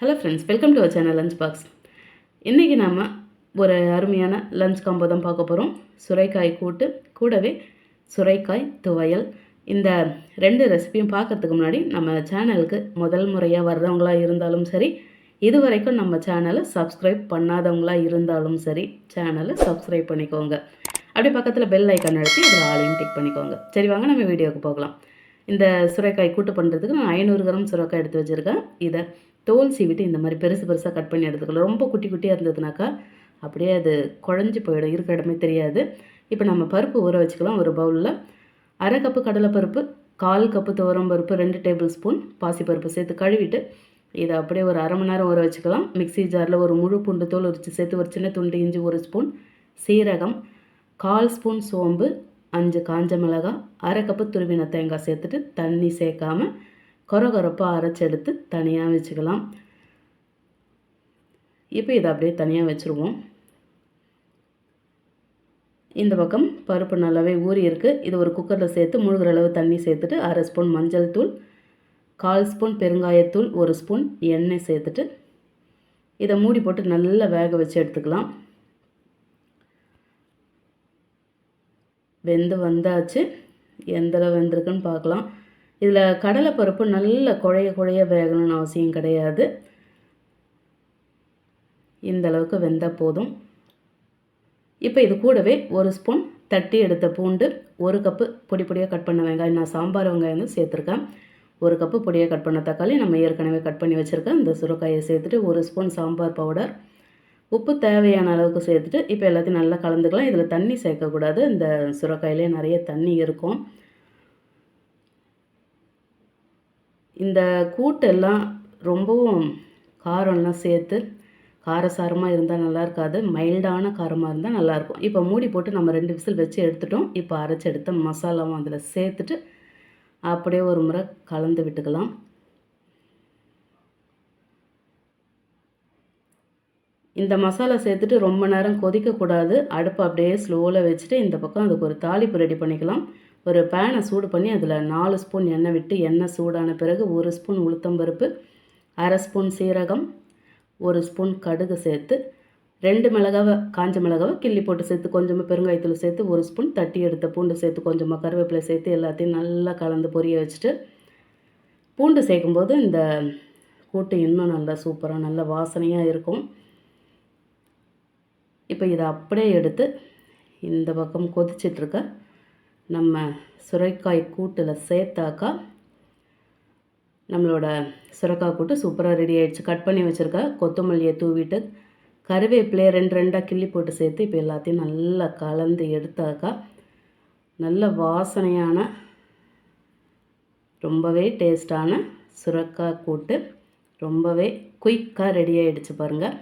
Hello friends welcome to our channel lunch box இன்றைக்கி நாம் ஒரு அருமையான லஞ்ச் காம்போ தான் பார்க்க போகிறோம் சுரைக்காய் கூட்டு கூடவே சுரைக்காய் துவையல். இந்த ரெண்டு ரெசிபியும் பார்க்கறதுக்கு முன்னாடி நம்ம சேனலுக்கு முதல் முறையாக வர்றவங்களா இருந்தாலும் சரி இது வரைக்கும் நம்ம சேனலை சப்ஸ்கிரைப் பண்ணாதவங்களா இருந்தாலும் சரி சேனலை சப்ஸ்கிரைப் பண்ணிக்கோங்க. அப்படியே பக்கத்தில் பெல் ஐக்கான் அழுத்தி இதில் ஆளையும் டிக் பண்ணிக்கோங்க. சரி வாங்க நம்ம வீடியோவுக்கு போகலாம். இந்த சுரைக்காய் கூட்டு பண்ணுறதுக்கு நான் ஐநூறு கிராம் சுரைக்காய் எடுத்து வச்சுருக்கேன். இதை தோல் சீவிட்டு இந்த மாதிரி பெருசு பெருசாக கட் பண்ணி எடுத்துக்கலாம். ரொம்ப குட்டி குட்டியாக இருந்ததுனாக்கா அப்படியே அது குழஞ்சி போயிடும். இருக்கிற இடமே தெரியாது. இப்போ நம்ம பருப்பு ஊற வச்சுக்கலாம். ஒரு பவுலில் அரை கப்பு கடலைப்பருப்பு கால் கப்பு துவரம் பருப்பு ரெண்டு டேபிள் ஸ்பூன் பாசிப்பருப்பு சேர்த்து கழுவிட்டு இதை அப்படியே ஒரு அரை மணி நேரம் ஊற வச்சுக்கலாம். மிக்ஸி ஜாரில் ஒரு முழு பூண்டு தோல் உரிச்சு சேர்த்து ஒரு சின்ன துண்டு இஞ்சி ஒரு ஸ்பூன் சீரகம் கால் ஸ்பூன் சோம்பு அஞ்சு காஞ்ச மிளகாய் அரை கப்பு துருவின தேங்காய் சேர்த்துட்டு தண்ணி சேர்க்காம கொரகொரப்பாக அரைச்செடுத்து தனியாக வச்சுக்கலாம். இப்போ இதை அப்படியே தனியாக வச்சுருவோம். இந்த பக்கம் பருப்பு நல்லாவே ஊறி இருக்குது இது ஒரு குக்கரில் சேர்த்து முழுகிற அளவு தண்ணி சேர்த்துட்டு அரை ஸ்பூன் மஞ்சள் தூள் கால் ஸ்பூன் பெருங்காயத்தூள் ஒரு ஸ்பூன் எண்ணெய் சேர்த்துட்டு இதை மூடி போட்டு நல்லா வேக வச்சு எடுத்துக்கலாம். வெந்து வந்தாச்சு. எந்தளவு வெந்திருக்குன்னு பார்க்கலாம். இதில் கடலைப்பருப்பு நல்ல குழைய குழைய வேகணும்னு அவசியம் கிடையாது. இந்த அளவுக்கு வெந்தால் போதும். இப்போ இது கூடவே ஒரு ஸ்பூன் தட்டி எடுத்த பூண்டு ஒரு கப்பு பொடி பொடியாக கட் பண்ண வெங்காயம் நான் சாம்பார் வெங்காயம் வந்து சேர்த்துருக்கேன். ஒரு கப்பு பொடியாக கட் பண்ண தக்காளி நம்ம ஏற்கனவே கட் பண்ணி வச்சுருக்கேன். இந்த சுரக்காயை சேர்த்துட்டு ஒரு ஸ்பூன் சாம்பார் பவுடர். உப்பு தேவையான அளவுக்கு சேர்த்துட்டு இப்போ எல்லாத்தையும் நல்லா கலந்துக்கலாம். இதில் தண்ணி சேர்க்கக்கூடாது. இந்த சுரக்காயிலே நிறைய தண்ணி இருக்கும். இந்த கூட்டெல்லாம் ரொம்பவும் காரம்லாம் சேர்த்து காரசாரமாக இருந்தால் நல்லா இருக்காது. மைல்டான காரமாக இருந்தால் நல்லாயிருக்கும் இப்போ மூடி போட்டு நம்ம ரெண்டு விசில் வச்சு எடுத்துட்டோம். இப்போ அரைச்சி எடுத்த மசாலாவும் அதில் சேர்த்துட்டு அப்படியே ஒரு முறை கலந்து விட்டுக்கலாம். இந்த மசாலா சேர்த்துட்டு ரொம்ப நேரம் கொதிக்கக்கூடாது. அடுப்பு அப்படியே ஸ்லோவில் வச்சுட்டு இந்த பக்கம் அதுக்கு ஒரு தாளிப்பு ரெடி பண்ணிக்கலாம். ஒரு பேனை சூடு பண்ணி அதில் நாலு ஸ்பூன் எண்ணெய் விட்டு எண்ணெய் சூடான பிறகு ஒரு ஸ்பூன் உளுத்தம்பருப்பு அரை ஸ்பூன் சீரகம் ஒரு ஸ்பூன் கடுகு சேர்த்து ரெண்டு மிளகாவை காஞ்ச மிளகாவை கிள்ளி போட்டு சேர்த்து கொஞ்சமாக பெருங்காயத்தில் சேர்த்து ஒரு ஸ்பூன் தட்டி எடுத்த பூண்டு சேர்த்து கொஞ்சமாக கருவேப்பிலை சேர்த்து எல்லாத்தையும் நல்லா கலந்து பொரிய வச்சுட்டு பூண்டு சேர்க்கும்போது இந்த கூட்டு இன்னும் நல்லா சூப்பராக நல்ல வாசனையாக இருக்கும். இப்போ இதை அப்படியே எடுத்து இந்த பக்கம் கொதிச்சிட்ருக்க நம்ம சுரைக்காய் கூட்டில் சேர்த்தாக்கா நம்மளோட சுரைக்காய் கூட்டு சூப்பராக ரெடி ஆகிடுச்சு கட் பண்ணி வச்சுருக்க கொத்தமல்லியை தூவிட்டு கருவேப்பிலையை ரெண்டு ரெண்டாக கிள்ளி போட்டு சேர்த்து இப்போ எல்லாத்தையும் நல்லா கலந்து எடுத்தாக்கா நல்ல வாசனையான ரொம்பவே டேஸ்டான சுரக்காய் கூட்டு ரொம்பவே குயிக்காக ரெடி ஆகிடுச்சு பாருங்கள்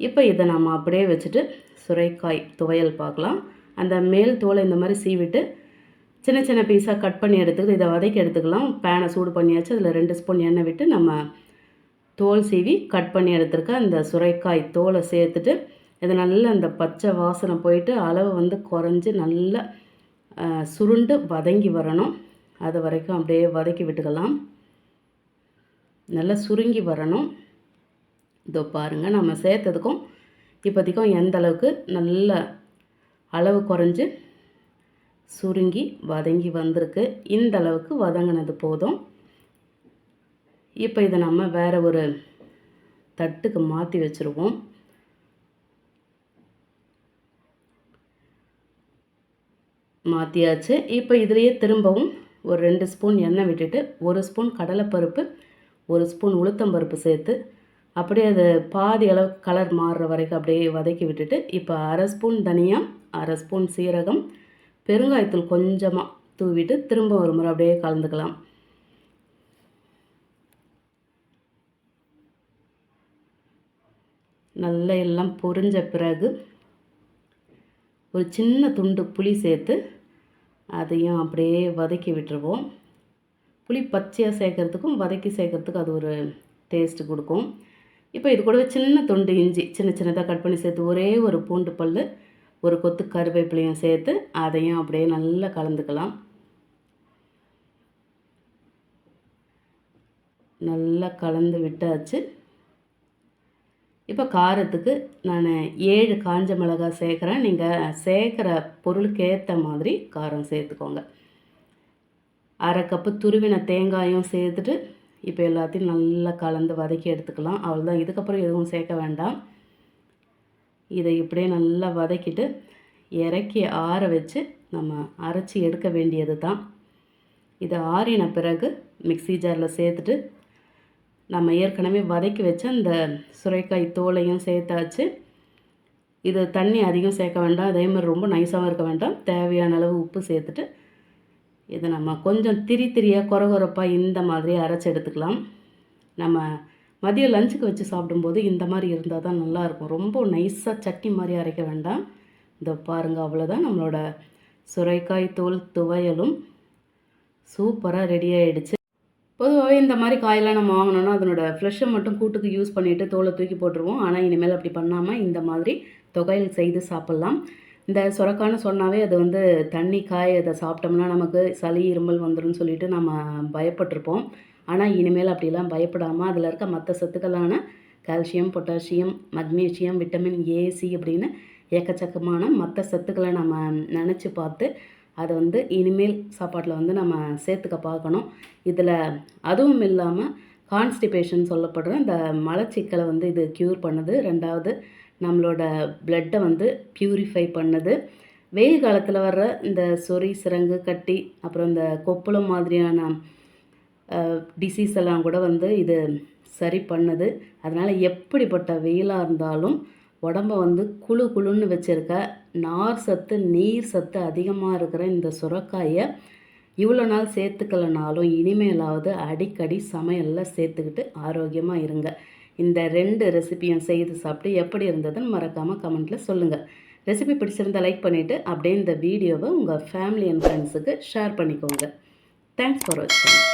இப்போ இதை நம்ம அப்படியே வச்சுட்டு சுரைக்காய் துவையல் பார்க்கலாம். அந்த மேல் தோலை இந்த மாதிரி சீவிட்டு சின்ன சின்ன பீஸாக கட் பண்ணி எடுத்துக்கிட்டு இதை வதக்கி எடுத்துக்கலாம். பேனை சூடு பண்ணியாச்சு. அதில் ரெண்டு ஸ்பூன் எண்ணெய் விட்டு நம்ம தோல் சீவி கட் பண்ணி எடுத்துருக்க அந்த சுரைக்காய் தோலை சேர்த்துட்டு இது நல்லா அந்த பச்சை வாசனை போயிட்டு அளவு வந்து குறைஞ்சி நல்லா சுருண்டு வதங்கி வரணும். அது வரைக்கும் அப்படியே வதக்கி விட்டுக்கலாம். நல்லா சுருங்கி வரணும். இதோ பாருங்கள் நம்ம சேர்த்ததுக்கும் இப்போதைக்கும் எந்த அளவுக்கு நல்லா அளவு குறைஞ்சி சுருங்கி வதங்கி வந்திருக்கு. இந்த அளவுக்கு வதங்கினது போதும். இப்போ இதை நம்ம வேறு ஒரு தட்டுக்கு மாற்றி வச்சுருவோம். மாற்றியாச்சு இப்போ இதுலேயே திரும்பவும் ஒரு ரெண்டு ஸ்பூன் எண்ணெய் விட்டுட்டு ஒரு ஸ்பூன் கடலைப்பருப்பு ஒரு ஸ்பூன் உளுத்தம்பருப்பு சேர்த்து அப்படியே அது பாதி அளவு கலர் மாறுற வரைக்கும் அப்படியே வதக்கி விட்டுட்டு இப்போ அரை ஸ்பூன் தனியாக அரை ஸ்பூன் சீரகம் பெருங்காயத்தூள் கொஞ்சமாக தூவிட்டு திரும்ப ஒரு முறை அப்படியே கலந்துக்கலாம். நல்லா எல்லாம் பொரிஞ்ச பிறகு ஒரு சின்ன துண்டு புளி சேர்த்து அதையும் அப்படியே வதக்கி விட்டுருவோம். புளி பச்சையாக சேர்க்குறதுக்கும் வதக்கி சேர்க்குறதுக்கும் அது ஒரு டேஸ்ட்டு கொடுக்கும். இப்போ இது கூடவே சின்ன துண்டு இஞ்சி சின்ன சின்னதாக கட் பண்ணி சேர்த்து ஒரே ஒரு பூண்டு பல் ஒரு கொத்து கருவேப்பிலையும் சேர்த்து அதையும் அப்படியே நல்லா கலந்துக்கலாம். நல்லா கலந்து விட்டாச்சு. இப்போ காரத்துக்கு நான் ஏழு காஞ்ச மிளகாய் சேர்க்குறேன். நீங்கள் சேர்க்குற பொருளுக்கு ஏற்ற மாதிரி காரம் சேர்த்துக்கோங்க. அரை கப்பு துருவின தேங்காயும் சேர்த்துட்டு இப்போ எல்லாத்தையும் நல்லா கலந்து வதக்கி எடுத்துக்கலாம். அவ்வளோதான் இதுக்கப்புறம் எதுவும் சேர்க்க வேண்டாம். இதை இப்படியே நல்லா வதக்கிட்டு இறக்கி ஆற வச்சு நம்ம அரைச்சி எடுக்க வேண்டியது தான் இது ஆறின பிறகு மிக்ஸி ஜாரில் சேர்த்துட்டு நம்ம ஏற்கனவே வதக்கி வச்ச இந்த சுரைக்காய் தோலையும் சேர்த்தாச்சு. இது தண்ணி அதிகம் சேர்க்க வேண்டாம். அதே மாதிரி ரொம்ப நைஸாகவும் இருக்க வேண்டாம். தேவையான அளவு உப்பு சேர்த்துட்டு இதை நம்ம கொஞ்சம் திரி திரியாக குறகுறப்பாக இந்த மாதிரி அரைச்சி எடுத்துக்கலாம். நம்ம மதியம் லஞ்சுக்கு வச்சு சாப்பிடும்போது இந்த மாதிரி இருந்தால் தான் நல்லாயிருக்கும் ரொம்ப நைஸாக சட்னி மாதிரி அரைக்க வேண்டாம். இந்த பாருங்கள் அவ்வளோதான் நம்மளோட சுரைக்காய் தோல் துவையலும் சூப்பராக ரெடி ஆகிடுச்சு பொதுவாகவே இந்த மாதிரி காயெல்லாம் நம்ம வாங்கினோன்னா அதனோட ஃப்ரெஷ்ஷை மட்டும் கூட்டுக்கு யூஸ் பண்ணிவிட்டு தோலை தூக்கி போட்டுருவோம். ஆனால் இனிமேல் அப்படி பண்ணாமல் இந்த மாதிரி தொகையில் செய்து சாப்பிட்லாம். இந்த சுரக்கான்னு சொன்னாவே அது வந்து தண்ணி காய அதை சாப்பிட்டோம்னா நமக்கு சளி இருமல் வந்துடும் சொல்லிட்டு நம்ம பயப்பட்டிருப்போம். ஆனால் இனிமேல் அப்படிலாம் பயப்படாமல் அதில் இருக்க மற்ற சத்துக்களான calcium potassium magnesium vitamin A C அப்படின்னு ஏக்கச்சக்கமான மற்ற சத்துக்களை நம்ம நினச்சி பார்த்து அதை வந்து இனிமேல் சாப்பாட்டில் வந்து நம்ம சேர்த்துக்க பார்க்கணும். இதில் அதுவும் இல்லாமல் கான்ஸ்டிபேஷன் சொல்லப்படுற இந்த மலச்சிக்கலை வந்து இது க்யூர் பண்ணுது. ரெண்டாவது நம்மளோட பிளட்டை வந்து ப்யூரிஃபை பண்ணுது. வெயில் காலத்தில் வர்ற இந்த சொறி சிரங்கு கட்டி அப்புறம் இந்த கொப்பளம் மாதிரியான டிசீஸ் எல்லாம் கூட வந்து இது சரி பண்ணுது. அதனால் எப்படிப்பட்ட வெயிலாக இருந்தாலும் உடம்ப வந்து குழு குழுன்னு வச்சுருக்க நார் சத்து நீர் சத்து அதிகமாக இருக்கிற இந்த சுரக்காயை இவ்வளோ நாள் சேர்த்துக்கலனாலும் இனிமேலாவது அடிக்கடி சமையலில் சேர்த்துக்கிட்டு ஆரோக்கியமாக இருங்க. இந்த ரெண்டு ரெசிபியும் செய்து சாப்பிட்டு எப்படி இருந்ததுன்னு மறக்காமல் கமெண்ட்டில் சொல்லுங்கள் ரெசிபி பிடிச்சிருந்தால் லைக் பண்ணிவிட்டு அப்படியே இந்த வீடியோவை உங்கள் ஃபேமிலி அண்ட் ஃப்ரெண்ட்ஸுக்கு ஷேர் பண்ணிக்கோங்க. தேங்க்ஸ் ஃபார் வாட்சிங்